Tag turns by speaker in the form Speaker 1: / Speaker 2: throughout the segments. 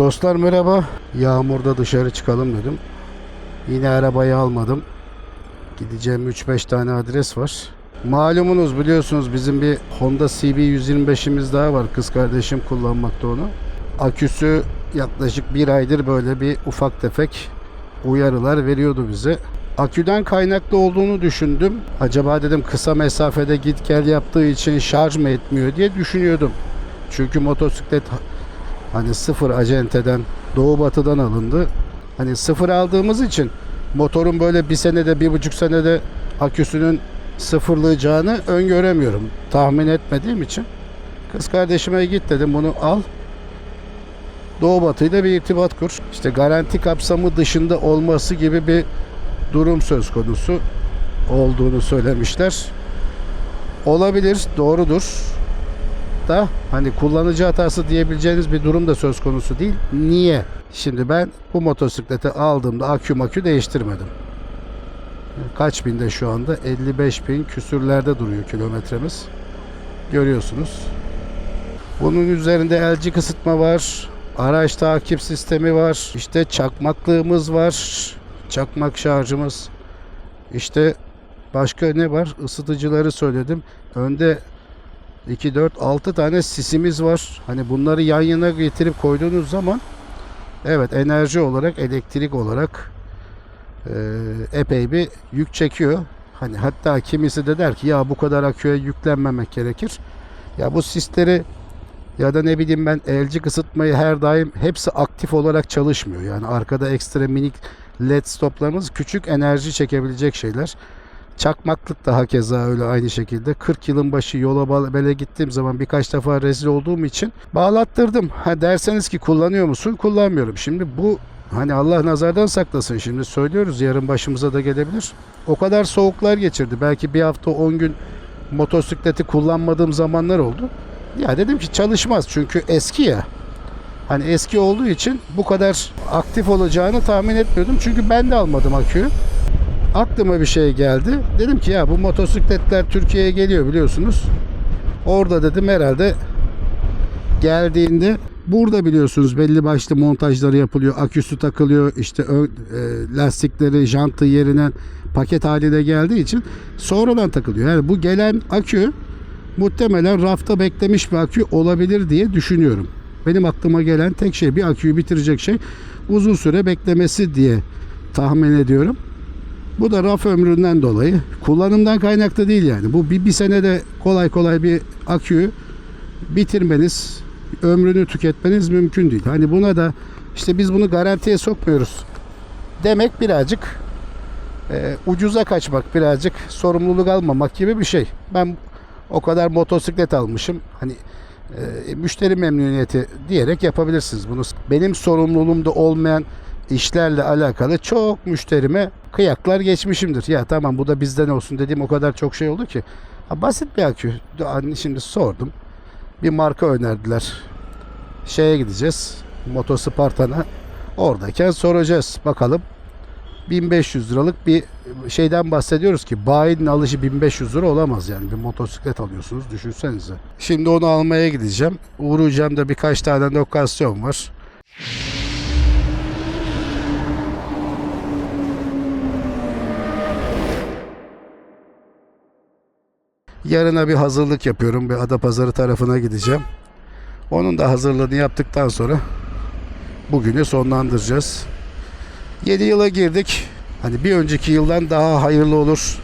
Speaker 1: Dostlar merhaba. Yağmurda dışarı çıkalım dedim. Yine arabayı almadım. Gideceğim 3-5 tane adres var. Malumunuz biliyorsunuz bizim bir Honda CB 125'imiz daha var. Kız kardeşim kullanmakta onu. Aküsü yaklaşık bir aydır böyle bir ufak tefek uyarılar veriyordu bize. Aküden kaynaklı olduğunu düşündüm. Acaba dedim kısa mesafede git gel yaptığı için şarj mı etmiyor diye düşünüyordum. Çünkü motosiklet hani sıfır acenteden doğu batıdan alındı. Hani sıfır aldığımız için motorun böyle bir senede bir buçuk senede aküsünün sıfırlayacağını öngöremiyorum. Tahmin etmediğim için. Kız kardeşime git dedim bunu al. Doğu batıyla bir irtibat kur. İşte garanti kapsamı dışında olması gibi bir durum söz konusu olduğunu söylemişler. Olabilir, doğrudur. Da hani kullanıcı hatası diyebileceğiniz bir durum da söz konusu değil. Niye? Şimdi ben bu motosikleti aldığımda akü makü değiştirmedim. Kaç binde şu anda? 55 bin küsürlerde duruyor kilometremiz. Görüyorsunuz. Bunun üzerinde LG kısıtma var. Araç takip sistemi var. İşte çakmaklığımız var. Çakmak şarjımız. İşte başka ne var? Isıtıcıları söyledim. Önde 2, 4, 6 tane sisimiz var. Hani bunları yan yana getirip koyduğunuz zaman evet enerji olarak, elektrik olarak e, epey bir yük çekiyor. Hani hatta kimisi de der ki ya bu kadar aküye yüklenmemek gerekir. Ya bu sisleri ya da ne bileyim ben LG kısıtmayı her daim hepsi aktif olarak çalışmıyor. Yani arkada ekstra minik led stoplarımız küçük enerji çekebilecek şeyler. Çakmaklık da hakeza öyle aynı şekilde. 40 yılın başı yola böyle gittiğim zaman birkaç defa rezil olduğum için bağlattırdım. Ha derseniz ki kullanıyor musun? Kullanmıyorum. Şimdi bu hani Allah nazardan saklasın şimdi söylüyoruz yarın başımıza da gelebilir. O kadar soğuklar geçirdi. Belki bir hafta 10 gün motosikleti kullanmadığım zamanlar oldu. Ya dedim ki çalışmaz çünkü eski ya. Hani eski olduğu için bu kadar aktif olacağını tahmin etmiyordum. Çünkü ben de almadım aküyü aklıma bir şey geldi. Dedim ki ya bu motosikletler Türkiye'ye geliyor biliyorsunuz. Orada dedim herhalde geldiğinde burada biliyorsunuz belli başlı montajları yapılıyor. Aküsü takılıyor. işte e, lastikleri, jantı yerine paket haline geldiği için sonradan takılıyor. Yani bu gelen akü muhtemelen rafta beklemiş bir akü olabilir diye düşünüyorum. Benim aklıma gelen tek şey bir aküyü bitirecek şey uzun süre beklemesi diye tahmin ediyorum. Bu da raf ömründen dolayı. Kullanımdan kaynaklı değil yani. Bu bir, bir senede kolay kolay bir aküyü bitirmeniz, ömrünü tüketmeniz mümkün değil. Hani buna da işte biz bunu garantiye sokmuyoruz demek birazcık e, ucuza kaçmak, birazcık sorumluluk almamak gibi bir şey. Ben o kadar motosiklet almışım. Hani e, müşteri memnuniyeti diyerek yapabilirsiniz bunu. Benim sorumluluğumda olmayan işlerle alakalı çok müşterime kıyaklar geçmişimdir. Ya tamam bu da bizden olsun dediğim o kadar çok şey oldu ki. Ha, basit bir akü. Hani şimdi sordum. Bir marka önerdiler. Şeye gideceğiz. Motospartan'a. Oradayken soracağız. Bakalım 1500 liralık bir şeyden bahsediyoruz ki bayinin alışı 1500 lira olamaz yani bir motosiklet alıyorsunuz düşünsenize. Şimdi onu almaya gideceğim. Uğrayacağım da birkaç tane lokasyon var. Yarına bir hazırlık yapıyorum. Bir Adapazarı tarafına gideceğim. Onun da hazırlığını yaptıktan sonra bugünü sonlandıracağız. 7 yıla girdik. Hani bir önceki yıldan daha hayırlı olur.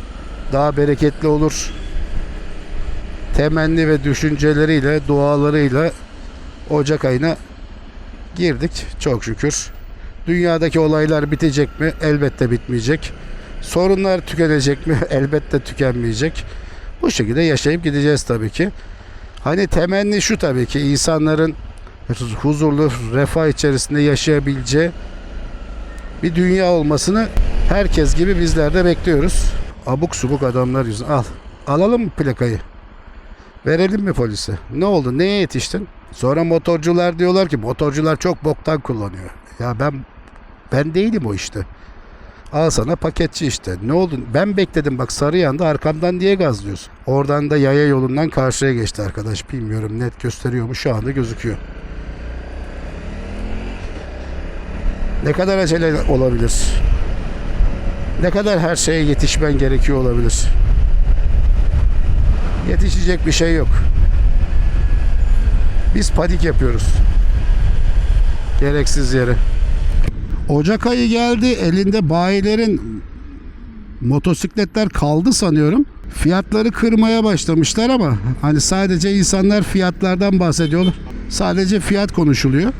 Speaker 1: Daha bereketli olur. Temenni ve düşünceleriyle, dualarıyla Ocak ayına girdik çok şükür. Dünyadaki olaylar bitecek mi? Elbette bitmeyecek. Sorunlar tükenecek mi? Elbette tükenmeyecek. Bu şekilde yaşayıp gideceğiz tabii ki. Hani temenni şu tabii ki insanların huzurlu, refah içerisinde yaşayabileceği bir dünya olmasını herkes gibi bizler de bekliyoruz. Abuk subuk adamlar yüzünden. Al. Alalım mı plakayı? Verelim mi polise? Ne oldu? Neye yetiştin? Sonra motorcular diyorlar ki motorcular çok boktan kullanıyor. Ya ben ben değilim o işte. Al sana paketçi işte. Ne oldu? Ben bekledim bak sarı yandı arkamdan diye gazlıyorsun. Oradan da yaya yolundan karşıya geçti arkadaş. Bilmiyorum net gösteriyor mu şu anda gözüküyor. Ne kadar acele olabilir? Ne kadar her şeye yetişmen gerekiyor olabilir? Yetişecek bir şey yok. Biz panik yapıyoruz. Gereksiz yere. Ocak ayı geldi. Elinde bayilerin motosikletler kaldı sanıyorum. Fiyatları kırmaya başlamışlar ama hani sadece insanlar fiyatlardan bahsediyorlar. Sadece fiyat konuşuluyor.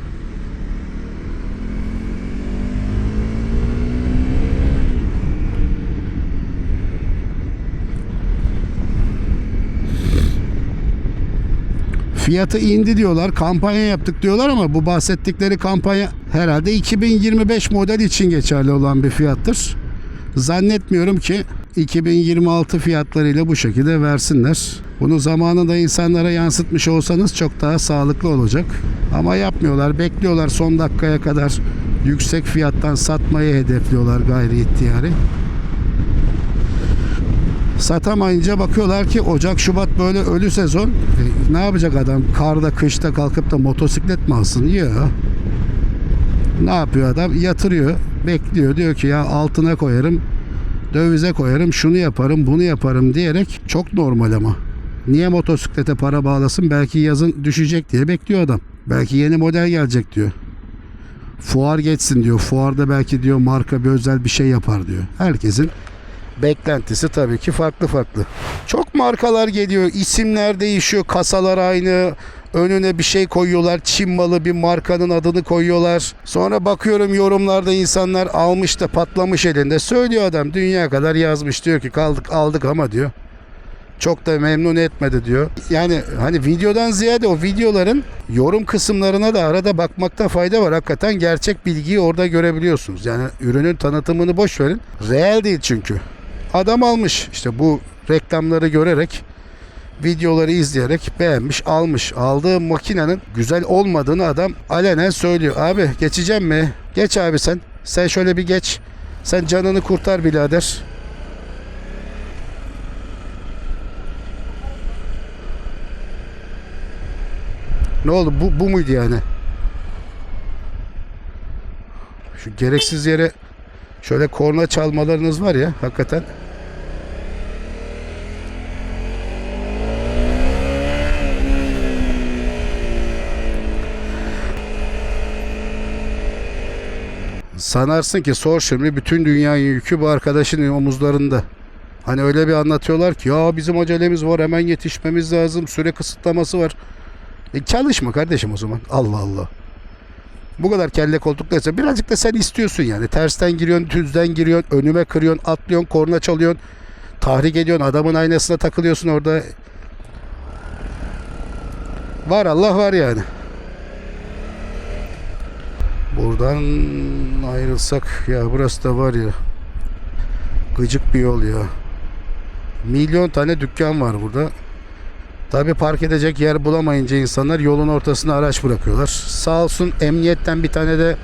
Speaker 1: Fiyatı indi diyorlar, kampanya yaptık diyorlar ama bu bahsettikleri kampanya herhalde 2025 model için geçerli olan bir fiyattır. Zannetmiyorum ki 2026 fiyatlarıyla bu şekilde versinler. Bunu zamanında insanlara yansıtmış olsanız çok daha sağlıklı olacak. Ama yapmıyorlar, bekliyorlar son dakikaya kadar yüksek fiyattan satmayı hedefliyorlar gayri ihtiyari. Satamayınca bakıyorlar ki Ocak Şubat böyle ölü sezon. E, ne yapacak adam? Karda kışta kalkıp da motosiklet mi alsın? Yok. Ne yapıyor adam? Yatırıyor. Bekliyor. Diyor ki ya altına koyarım. Dövize koyarım. Şunu yaparım. Bunu yaparım diyerek çok normal ama. Niye motosiklete para bağlasın? Belki yazın düşecek diye bekliyor adam. Belki yeni model gelecek diyor. Fuar geçsin diyor. Fuarda belki diyor marka bir özel bir şey yapar diyor. Herkesin beklentisi tabii ki farklı farklı. Çok markalar geliyor, isimler değişiyor, kasalar aynı. Önüne bir şey koyuyorlar, Çin malı bir markanın adını koyuyorlar. Sonra bakıyorum yorumlarda insanlar almış da patlamış elinde. Söylüyor adam dünya kadar yazmış diyor ki kaldık aldık ama diyor. Çok da memnun etmedi diyor. Yani hani videodan ziyade o videoların yorum kısımlarına da arada bakmakta fayda var. Hakikaten gerçek bilgiyi orada görebiliyorsunuz. Yani ürünün tanıtımını boş verin. Reel değil çünkü. Adam almış işte bu reklamları görerek videoları izleyerek beğenmiş almış. Aldığı makinenin güzel olmadığını adam alenen söylüyor. Abi geçeceğim mi? Geç abi sen. Sen şöyle bir geç. Sen canını kurtar birader. Ne oldu? Bu, bu muydu yani? Şu gereksiz yere şöyle korna çalmalarınız var ya hakikaten. Sanarsın ki sor şimdi bütün dünyanın yükü bu arkadaşın omuzlarında. Hani öyle bir anlatıyorlar ki ya bizim acelemiz var hemen yetişmemiz lazım süre kısıtlaması var. E çalışma kardeşim o zaman. Allah Allah. Bu kadar kelle koltuktaysa birazcık da sen istiyorsun yani. Tersten giriyorsun, düzden giriyorsun, önüme kırıyorsun, atlıyorsun, korna çalıyorsun. Tahrik ediyorsun, adamın aynasına takılıyorsun orada. Var Allah var yani. Buradan ayrılsak ya burası da var ya. Gıcık bir yol ya. Milyon tane dükkan var burada. Tabi park edecek yer bulamayınca insanlar yolun ortasına araç bırakıyorlar. Sağ olsun emniyetten bir tane de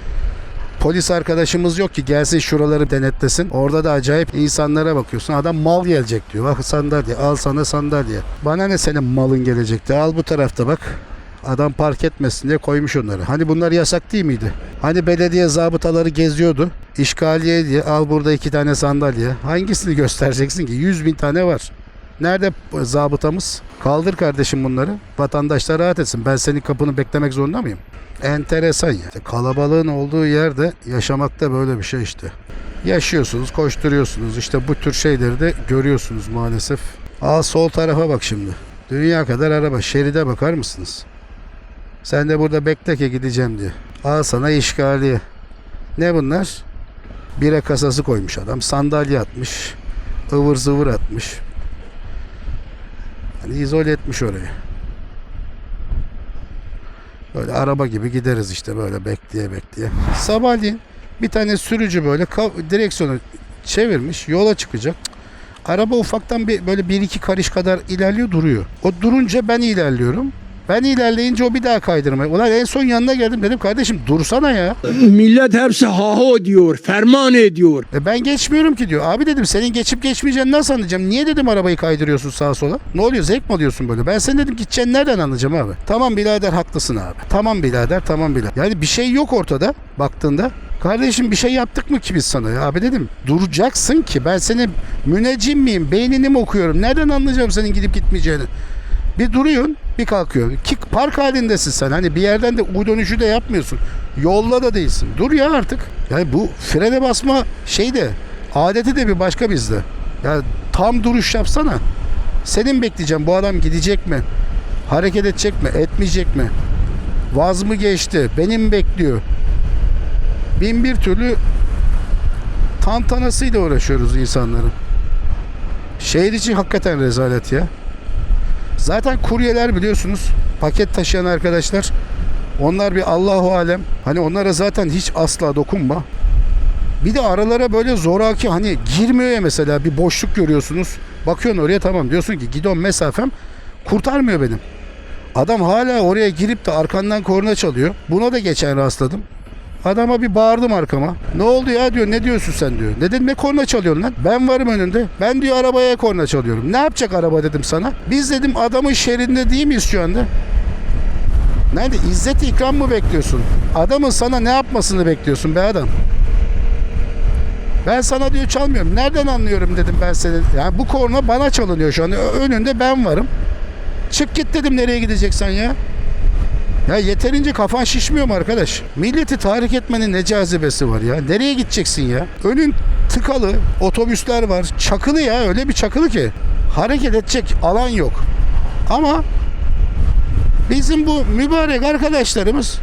Speaker 1: polis arkadaşımız yok ki gelsin şuraları denetlesin. Orada da acayip insanlara bakıyorsun. Adam mal gelecek diyor. Bak sandalye al sana sandalye. Bana ne senin malın gelecekti al bu tarafta bak. Adam park etmesin diye koymuş onları. Hani bunlar yasak değil miydi? Hani belediye zabıtaları geziyordu. İşgaliye diye al burada iki tane sandalye. Hangisini göstereceksin ki? 100 bin tane var. Nerede zabıtamız? Kaldır kardeşim bunları. Vatandaşlar rahat etsin. Ben senin kapını beklemek zorunda mıyım? Enteresan ya. İşte kalabalığın olduğu yerde yaşamakta böyle bir şey işte. Yaşıyorsunuz, koşturuyorsunuz. İşte bu tür şeyleri de görüyorsunuz maalesef. Al sol tarafa bak şimdi. Dünya kadar araba. Şeride bakar mısınız? Sen de burada bekle ki gideceğim diye. Al sana işgaliye. Ne bunlar? Bire kasası koymuş adam. Sandalye atmış. ıvır zıvır atmış. Hani izole etmiş orayı. Böyle araba gibi gideriz işte böyle bekleye bekleye. Sabahleyin bir tane sürücü böyle direksiyonu çevirmiş yola çıkacak. Araba ufaktan bir böyle bir iki karış kadar ilerliyor duruyor. O durunca ben ilerliyorum. Ben ilerleyince o bir daha kaydırmaya. Ulan en son yanına geldim dedim kardeşim dursana ya.
Speaker 2: Millet hepsi haho diyor, ferman ediyor.
Speaker 1: E ben geçmiyorum ki diyor. Abi dedim senin geçip geçmeyeceğini nasıl anlayacağım? Niye dedim arabayı kaydırıyorsun sağa sola? Ne oluyor zevk mi alıyorsun böyle? Ben sen dedim gideceğini nereden anlayacağım abi? Tamam birader haklısın abi. Tamam birader tamam birader. Yani bir şey yok ortada baktığında. Kardeşim bir şey yaptık mı ki biz sana ya? Abi dedim duracaksın ki ben senin müneccim miyim? Beynini mi okuyorum? Nereden anlayacağım senin gidip gitmeyeceğini? Bir duruyorsun bir kalkıyorsun. Ki park halindesin sen. Hani bir yerden de U dönüşü de yapmıyorsun. Yolla da değilsin. Dur ya artık. Yani bu frene basma şey de adeti de bir başka bizde. Ya tam duruş yapsana. Senin bekleyeceğim bu adam gidecek mi? Hareket edecek mi? Etmeyecek mi? Vaz mı geçti? Benim bekliyor. Bin bir türlü tantanasıyla uğraşıyoruz insanların. Şehir için hakikaten rezalet ya. Zaten kuryeler biliyorsunuz paket taşıyan arkadaşlar onlar bir Allahu alem. Hani onlara zaten hiç asla dokunma. Bir de aralara böyle zoraki hani girmiyor ya mesela bir boşluk görüyorsunuz. Bakıyorsun oraya tamam diyorsun ki gidon mesafem kurtarmıyor benim. Adam hala oraya girip de arkandan korna çalıyor. Buna da geçen rastladım. Adama bir bağırdım arkama. Ne oldu ya diyor. Ne diyorsun sen diyor. Dedim ne korna çalıyorsun lan? Ben varım önünde. Ben diyor arabaya korna çalıyorum. Ne yapacak araba dedim sana. Biz dedim adamın şeridinde değil miyiz şu anda? Nerede? İzzet ikram mı bekliyorsun? Adamın sana ne yapmasını bekliyorsun be adam? Ben sana diyor çalmıyorum. Nereden anlıyorum dedim ben senin. Yani bu korna bana çalınıyor şu. Ö- Önünde ben varım. Çık git dedim nereye gideceksen ya. Ya yeterince kafan şişmiyor mu arkadaş? Milleti tahrik etmenin ne cazibesi var ya? Nereye gideceksin ya? Önün tıkalı, otobüsler var. Çakılı ya öyle bir çakılı ki. Hareket edecek alan yok. Ama bizim bu mübarek arkadaşlarımız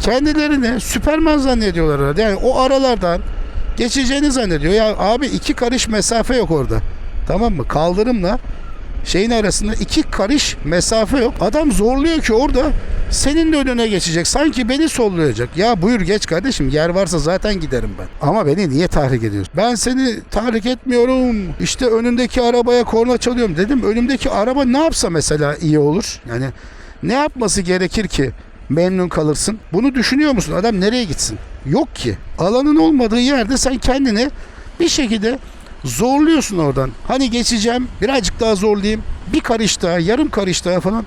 Speaker 1: kendilerini süperman zannediyorlar herhalde. Yani o aralardan geçeceğini zannediyor. Ya abi iki karış mesafe yok orada. Tamam mı? Kaldırımla şeyin arasında iki karış mesafe yok. Adam zorluyor ki orada senin de önüne geçecek. Sanki beni sollayacak. Ya buyur geç kardeşim. Yer varsa zaten giderim ben. Ama beni niye tahrik ediyorsun? Ben seni tahrik etmiyorum. İşte önündeki arabaya korna çalıyorum dedim. Önümdeki araba ne yapsa mesela iyi olur? Yani ne yapması gerekir ki memnun kalırsın? Bunu düşünüyor musun? Adam nereye gitsin? Yok ki. Alanın olmadığı yerde sen kendini bir şekilde zorluyorsun oradan. Hani geçeceğim birazcık daha zorlayayım. Bir karış daha yarım karış daha falan.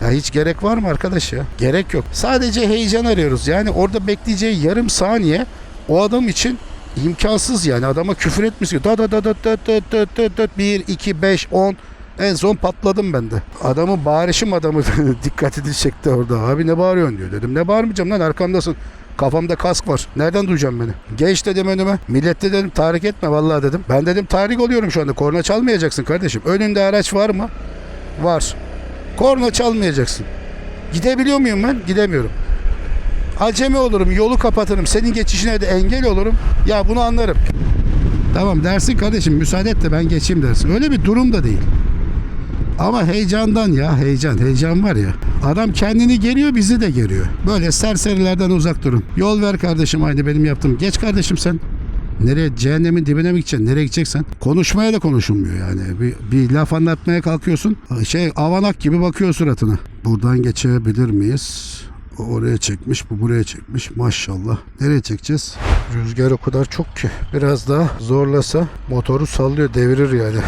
Speaker 1: Ya hiç gerek var mı arkadaş ya? Gerek yok. Sadece heyecan arıyoruz. Yani orada bekleyeceği yarım saniye o adam için imkansız yani. Adama küfür etmiş. Da da da da da da da da da 1 2 5 10 en son patladım ben de. Adamın bağırışım adamı dikkatini çekti orada. Abi ne bağırıyorsun diyor. Dedim ne bağırmayacağım lan arkamdasın. Kafamda kask var. Nereden duyacağım beni? Geç dedim önüme. Millet de dedim tahrik etme vallahi dedim. Ben dedim tahrik oluyorum şu anda. Korna çalmayacaksın kardeşim. Önünde araç var mı? Var. Korna çalmayacaksın. Gidebiliyor muyum ben? Gidemiyorum. Acemi olurum, yolu kapatırım. Senin geçişine de engel olurum. Ya bunu anlarım. Tamam dersin kardeşim müsaade et de ben geçeyim dersin. Öyle bir durum da değil. Ama heyecandan ya heyecan heyecan var ya. Adam kendini geriyor bizi de geriyor. Böyle serserilerden uzak durun. Yol ver kardeşim aynı benim yaptığım. Geç kardeşim sen. Nereye cehennemin dibine mi gideceksin? Nereye gideceksen? Konuşmaya da konuşulmuyor yani. Bir, bir laf anlatmaya kalkıyorsun. Şey avanak gibi bakıyor suratına. Buradan geçebilir miyiz? O oraya çekmiş, bu buraya çekmiş. Maşallah. Nereye çekeceğiz? Rüzgar o kadar çok ki. Biraz daha zorlasa motoru sallıyor, devirir yani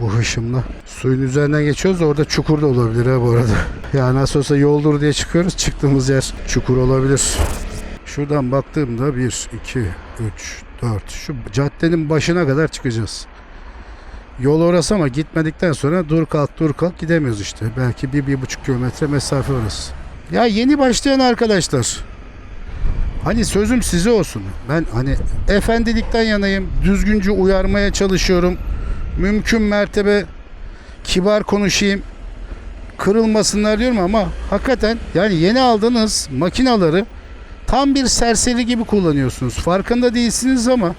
Speaker 1: bu hışımla. Suyun üzerinden geçiyoruz da orada çukur da olabilir ha bu arada. Yani nasıl olsa yoldur diye çıkıyoruz. Çıktığımız yer çukur olabilir. Şuradan baktığımda 1, 2, 3, 4. Şu caddenin başına kadar çıkacağız. Yol orası ama gitmedikten sonra dur kalk dur kalk gidemiyoruz işte. Belki bir, bir buçuk kilometre mesafe orası. Ya yeni başlayan arkadaşlar. Hani sözüm size olsun. Ben hani efendilikten yanayım. Düzgünce uyarmaya çalışıyorum. Mümkün mertebe kibar konuşayım. Kırılmasınlar diyorum ama hakikaten yani yeni aldığınız makinaları tam bir serseri gibi kullanıyorsunuz. Farkında değilsiniz ama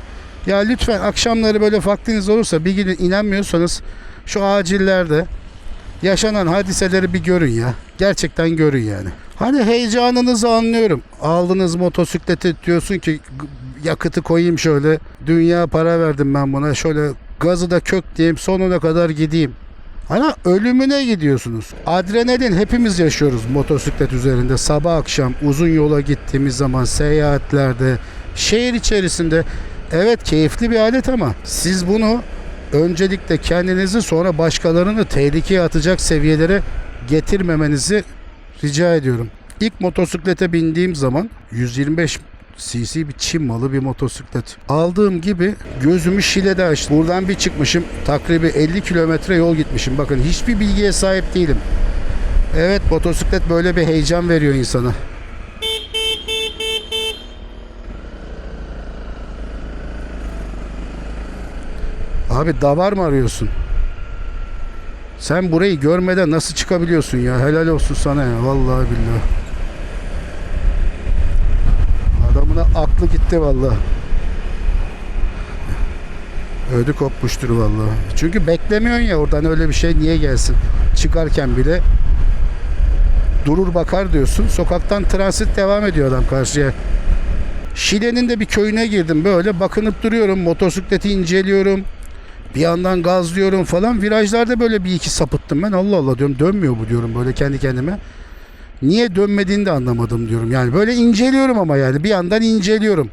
Speaker 1: ya lütfen akşamları böyle vaktiniz olursa bir gün inanmıyorsanız şu acillerde yaşanan hadiseleri bir görün ya. Gerçekten görün yani. Hani heyecanınızı anlıyorum. Aldınız motosikleti diyorsun ki "G- yakıtı koyayım şöyle. Dünya para verdim ben buna. Şöyle gazı da kök diyeyim sonuna kadar gideyim. Ana ölümüne gidiyorsunuz. Adrenalin hepimiz yaşıyoruz motosiklet üzerinde. Sabah akşam uzun yola gittiğimiz zaman seyahatlerde, şehir içerisinde evet keyifli bir alet ama siz bunu öncelikle kendinizi sonra başkalarını tehlikeye atacak seviyelere getirmemenizi rica ediyorum. İlk motosiklete bindiğim zaman 125 cc bir Çin malı bir motosiklet. Aldığım gibi gözümü Şile'de açtı. Buradan bir çıkmışım. Takribi 50 kilometre yol gitmişim. Bakın hiçbir bilgiye sahip değilim. Evet motosiklet böyle bir heyecan veriyor insana. Abi davar mı arıyorsun? Sen burayı görmeden nasıl çıkabiliyorsun ya? Helal olsun sana ya. Vallahi billahi. Adamına aklı gitti vallahi. Ödü kopmuştur vallahi. Çünkü beklemiyorsun ya oradan öyle bir şey niye gelsin? Çıkarken bile durur bakar diyorsun. Sokaktan transit devam ediyor adam karşıya. Şile'nin de bir köyüne girdim böyle bakınıp duruyorum. Motosikleti inceliyorum. Bir yandan gazlıyorum falan. Virajlarda böyle bir iki sapıttım ben. Allah Allah diyorum dönmüyor bu diyorum böyle kendi kendime. Niye dönmediğini de anlamadım diyorum. Yani böyle inceliyorum ama yani bir yandan inceliyorum.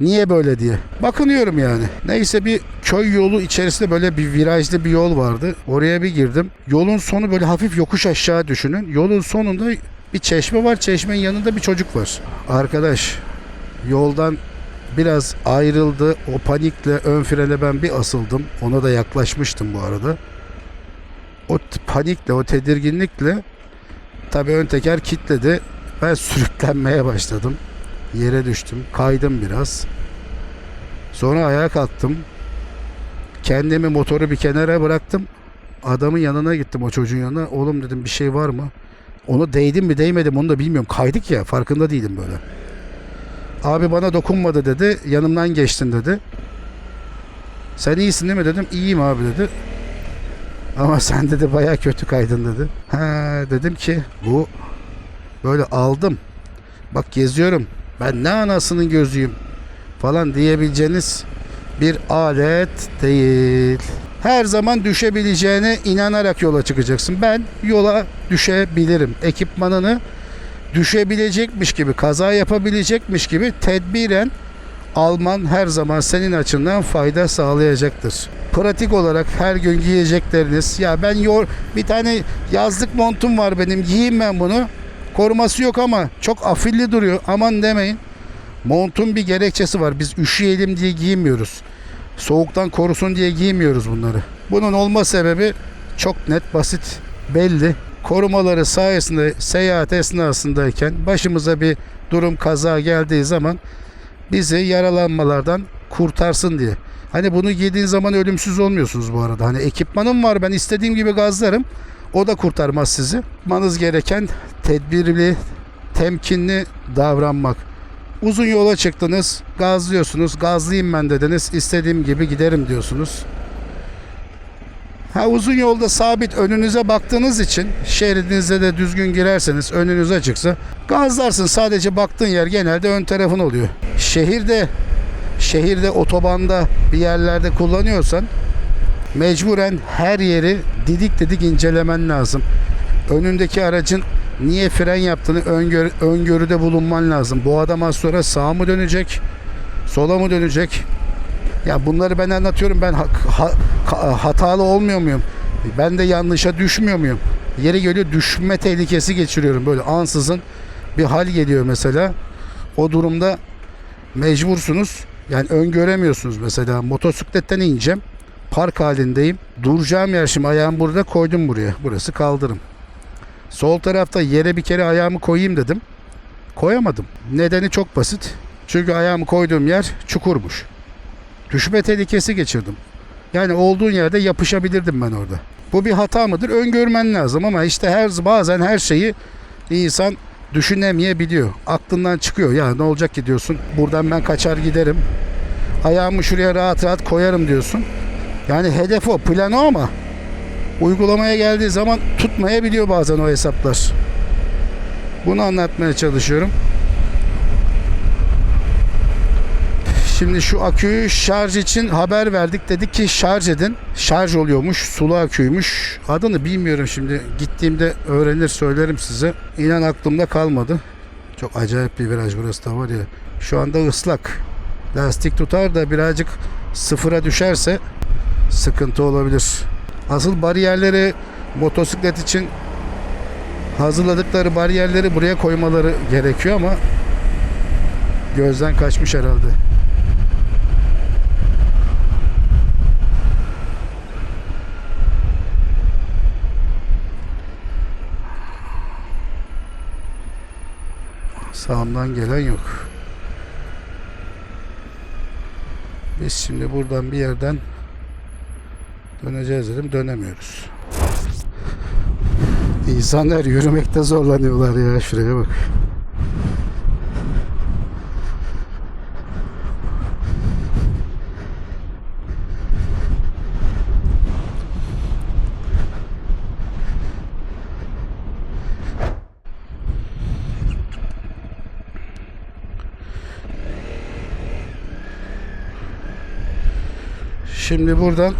Speaker 1: Niye böyle diye. Bakınıyorum yani. Neyse bir köy yolu içerisinde böyle bir virajlı bir yol vardı. Oraya bir girdim. Yolun sonu böyle hafif yokuş aşağı düşünün. Yolun sonunda bir çeşme var. Çeşmenin yanında bir çocuk var. Arkadaş yoldan biraz ayrıldı. O panikle ön frene ben bir asıldım. Ona da yaklaşmıştım bu arada. O panikle, o tedirginlikle tabii ön teker kitledi. Ben sürüklenmeye başladım. Yere düştüm. Kaydım biraz. Sonra ayağa kalktım. Kendimi motoru bir kenara bıraktım. Adamın yanına gittim o çocuğun yanına. Oğlum dedim bir şey var mı? Onu değdim mi değmedim onu da bilmiyorum. Kaydık ya farkında değilim böyle. Abi bana dokunmadı dedi. Yanımdan geçtin dedi. Sen iyisin değil mi dedim. İyiyim abi dedi. Ama sen dedi baya kötü kaydın dedi. Ha dedim ki bu böyle aldım. Bak geziyorum. Ben ne anasının gözüyüm falan diyebileceğiniz bir alet değil. Her zaman düşebileceğine inanarak yola çıkacaksın. Ben yola düşebilirim. Ekipmanını düşebilecekmiş gibi, kaza yapabilecekmiş gibi tedbiren alman her zaman senin açından fayda sağlayacaktır. Pratik olarak her gün giyecekleriniz. Ya ben yor bir tane yazlık montum var benim. Giyeyim ben bunu. Koruması yok ama çok afilli duruyor. Aman demeyin. Montun bir gerekçesi var. Biz üşüyelim diye giymiyoruz. Soğuktan korusun diye giymiyoruz bunları. Bunun olma sebebi çok net, basit, belli. Korumaları sayesinde seyahat esnasındayken başımıza bir durum kaza geldiği zaman bizi yaralanmalardan kurtarsın diye. Hani bunu giydiğin zaman ölümsüz olmuyorsunuz bu arada. Hani ekipmanım var ben istediğim gibi gazlarım. O da kurtarmaz sizi. Yapmanız gereken tedbirli, temkinli davranmak. Uzun yola çıktınız, gazlıyorsunuz. Gazlayayım ben dediniz. istediğim gibi giderim diyorsunuz. Ha uzun yolda sabit önünüze baktığınız için şeridinize de düzgün girerseniz önünüz açıksa gazlarsın. Sadece baktığın yer genelde ön tarafın oluyor. Şehirde şehirde otobanda bir yerlerde kullanıyorsan mecburen her yeri didik didik incelemen lazım. Önündeki aracın niye fren yaptığını öngör, öngörüde bulunman lazım. Bu adam az sonra sağa mı dönecek, sola mı dönecek? Ya bunları ben anlatıyorum. Ben ha- ha- hatalı olmuyor muyum? Ben de yanlışa düşmüyor muyum? Yeri geliyor düşme tehlikesi geçiriyorum. Böyle ansızın bir hal geliyor mesela. O durumda mecbursunuz. Yani öngöremiyorsunuz mesela. Motosikletten ineceğim. Park halindeyim. Duracağım yer şimdi ayağımı burada koydum buraya. Burası kaldırım. Sol tarafta yere bir kere ayağımı koyayım dedim. Koyamadım. Nedeni çok basit. Çünkü ayağımı koyduğum yer çukurmuş. Düşme tehlikesi geçirdim. Yani olduğun yerde yapışabilirdim ben orada. Bu bir hata mıdır? Öngörmen lazım ama işte her bazen her şeyi insan düşünemeyebiliyor. Aklından çıkıyor. Ya ne olacak ki diyorsun. Buradan ben kaçar giderim. Ayağımı şuraya rahat rahat koyarım diyorsun. Yani hedef o, plan o ama uygulamaya geldiği zaman tutmayabiliyor bazen o hesaplar. Bunu anlatmaya çalışıyorum. Şimdi şu aküyü şarj için haber verdik. Dedik ki şarj edin. Şarj oluyormuş. Sulu aküymüş. Adını bilmiyorum şimdi. Gittiğimde öğrenir söylerim size. İnan aklımda kalmadı. Çok acayip bir viraj burası da var ya. Şu anda ıslak. Lastik tutar da birazcık sıfıra düşerse sıkıntı olabilir. Asıl bariyerleri motosiklet için hazırladıkları bariyerleri buraya koymaları gerekiyor ama gözden kaçmış herhalde. Sağımdan gelen yok. Biz şimdi buradan bir yerden döneceğiz dedim. Dönemiyoruz. İnsanlar yürümekte zorlanıyorlar ya. Şuraya bak. Şimdi buradan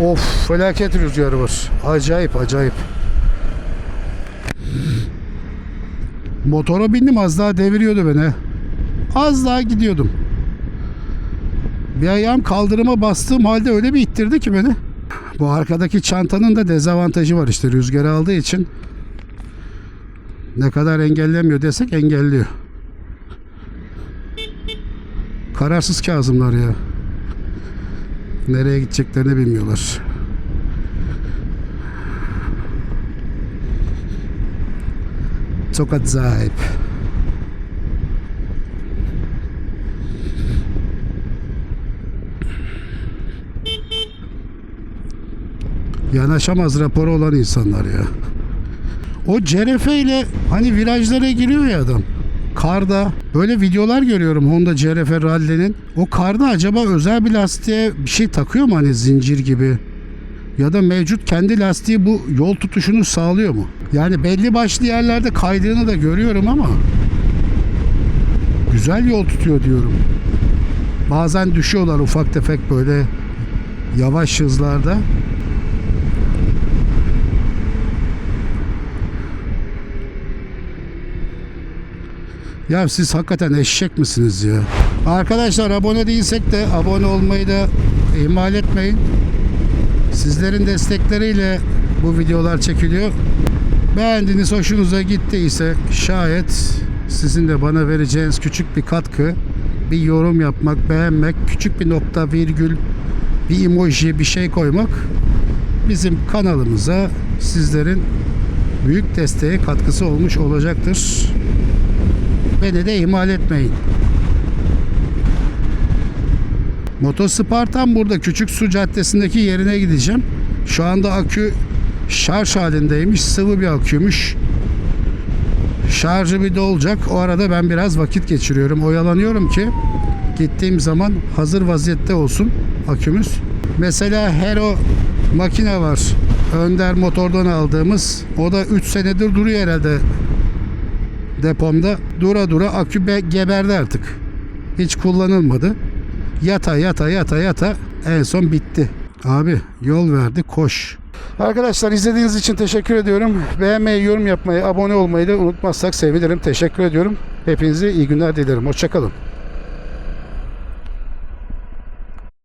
Speaker 1: Of felaket rüzgarı var. Acayip acayip. Motora bindim az daha deviriyordu beni. Az daha gidiyordum. Bir ayağım kaldırıma bastığım halde öyle bir ittirdi ki beni. Bu arkadaki çantanın da dezavantajı var işte rüzgarı aldığı için. Ne kadar engellemiyor desek engelliyor. Kararsız Kazımlar ya. Nereye gideceklerini bilmiyorlar. Çok acayip. Yanaşamaz raporu olan insanlar ya. O CRF ile hani virajlara giriyor ya adam. Karda böyle videolar görüyorum Honda CRF Rally'nin. O karda acaba özel bir lastiğe bir şey takıyor mu hani zincir gibi? Ya da mevcut kendi lastiği bu yol tutuşunu sağlıyor mu? Yani belli başlı yerlerde kaydığını da görüyorum ama güzel yol tutuyor diyorum. Bazen düşüyorlar ufak tefek böyle yavaş hızlarda. Ya siz hakikaten eşek misiniz ya? Arkadaşlar abone değilsek de abone olmayı da ihmal etmeyin. Sizlerin destekleriyle bu videolar çekiliyor. Beğendiğiniz hoşunuza gittiyse şayet sizin de bana vereceğiniz küçük bir katkı, bir yorum yapmak, beğenmek, küçük bir nokta virgül, bir emoji, bir şey koymak bizim kanalımıza sizlerin büyük desteğe katkısı olmuş olacaktır. Beni de ihmal etmeyin. Motospartan burada Küçük Su Caddesi'ndeki yerine gideceğim. Şu anda akü şarj halindeymiş. Sıvı bir aküymüş. Şarjı bir dolacak. O arada ben biraz vakit geçiriyorum. Oyalanıyorum ki gittiğim zaman hazır vaziyette olsun akümüz. Mesela Hero makine var. Önder motordan aldığımız. O da 3 senedir duruyor herhalde depomda. Dura dura akü be- geberdi artık. Hiç kullanılmadı. Yata yata yata yata en son bitti. Abi yol verdi koş. Arkadaşlar izlediğiniz için teşekkür ediyorum. Beğenmeyi, yorum yapmayı, abone olmayı da unutmazsak sevinirim. Teşekkür ediyorum. Hepinize iyi günler dilerim. Hoşçakalın.